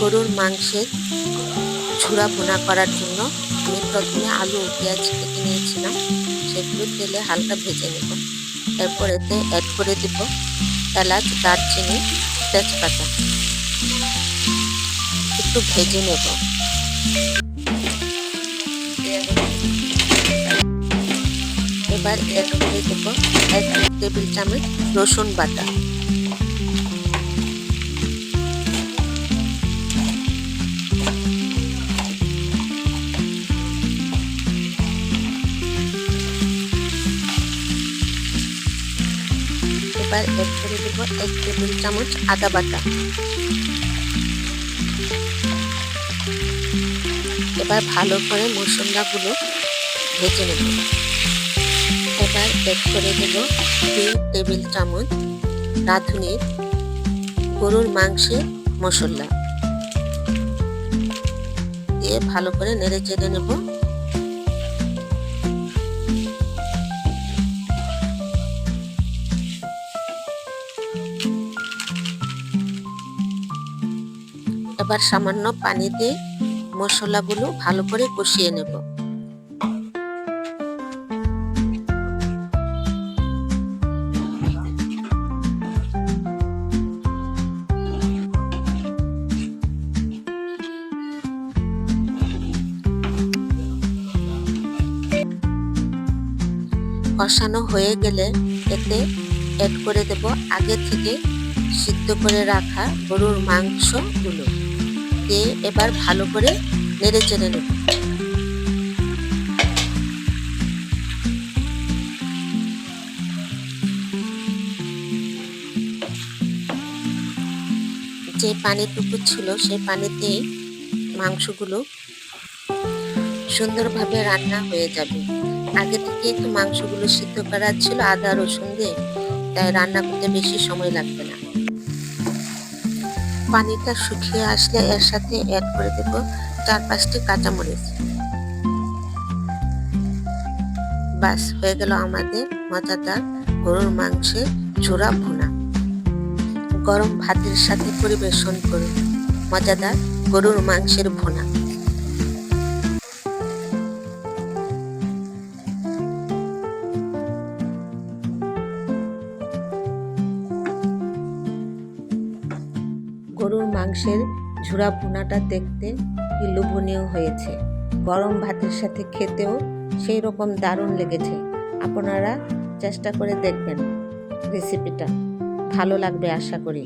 গরুর মাংসের ঝুরা ভুনা করার জন্য আমি প্রথমে আলু ও পেঁয়াজ কেটে নিয়েছিলাম। সেগুলো তেলে হালকা ভেজে নেব। এরপর এতে অ্যাড করে দেব এলাচ, দারচিনি, তেজপাতা। একটু ভেজে নেব। এবার অ্যাড করে দেব এক টেবিল চামচ রসুন বাটা। এবার অ্যাড করে দেব এক টেবিল চামচ আদা বাটা। এবার ভালো করে মশলাগুলো ভেজে নেব। এবার অ্যাড করে দেব দুই টেবিল চামচ রাঁধুনির গরুর মাংসের মশলা। দিয়ে ভালো করে নেড়ে চেড়ে নেব। এবার সামান্য পানি দিয়ে মশলাগুলো ভালো করে কষিয়ে নেব। কষানো হয়ে গেলে এতে অ্যাড করে দেব আগে থেকে সিদ্ধ করে রাখা গরুর মাংসগুলো। দিয়ে এবার ভালো করে নেড়ে চেড়ে নেব। যে পানিটুকু ছিল সেই পানিতে মাংসগুলো সুন্দরভাবে রান্না হয়ে যাবে। আগে থেকে একটু মাংসগুলো সিদ্ধ করা ছিল আদা, রসুন দিয়ে, তাই রান্না করতে বেশি সময় লাগবে না। পানিটা শুকিয়ে আসলে এর সাথে অ্যাড করে দেব চার পাঁচটি কাঁচামরিচ। বাস, হয়ে গেল আমাদের মজাদার গরুর মাংসের চূড়া ভুনা। গরম ভাতের সাথে পরিবেশন করে মজাদার গরুর মাংসের ভুনা। গরুর মাংসের ঝুরা পোনাটা দেখতে কি লোভনীয় হয়েছে। গরম ভাতের সাথে খেতেও সেই রকম দারুণ লেগেছে। আপনারা চেষ্টা করে দেখবেন রেসিপিটা। ভালো লাগবে আশা করি।